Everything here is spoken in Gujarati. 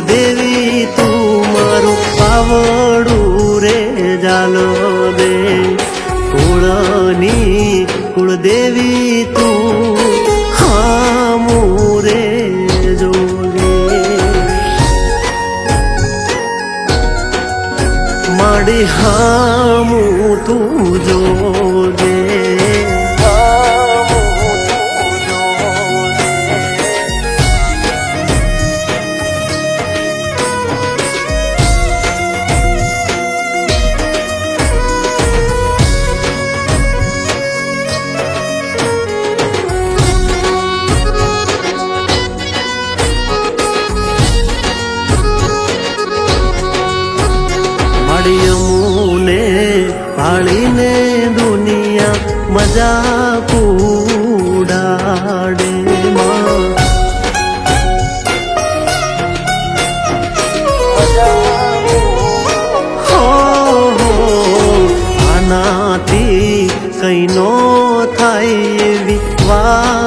દેવી, તું મારું પાવડું રે જાલો દે. કુળની કુળદેવી તું હામું રે માડી હામું તું જોડે મળ્યુંને પાળીને દુનિયા મજા હો આનાથી કઈ નો થાય એવી વાતું.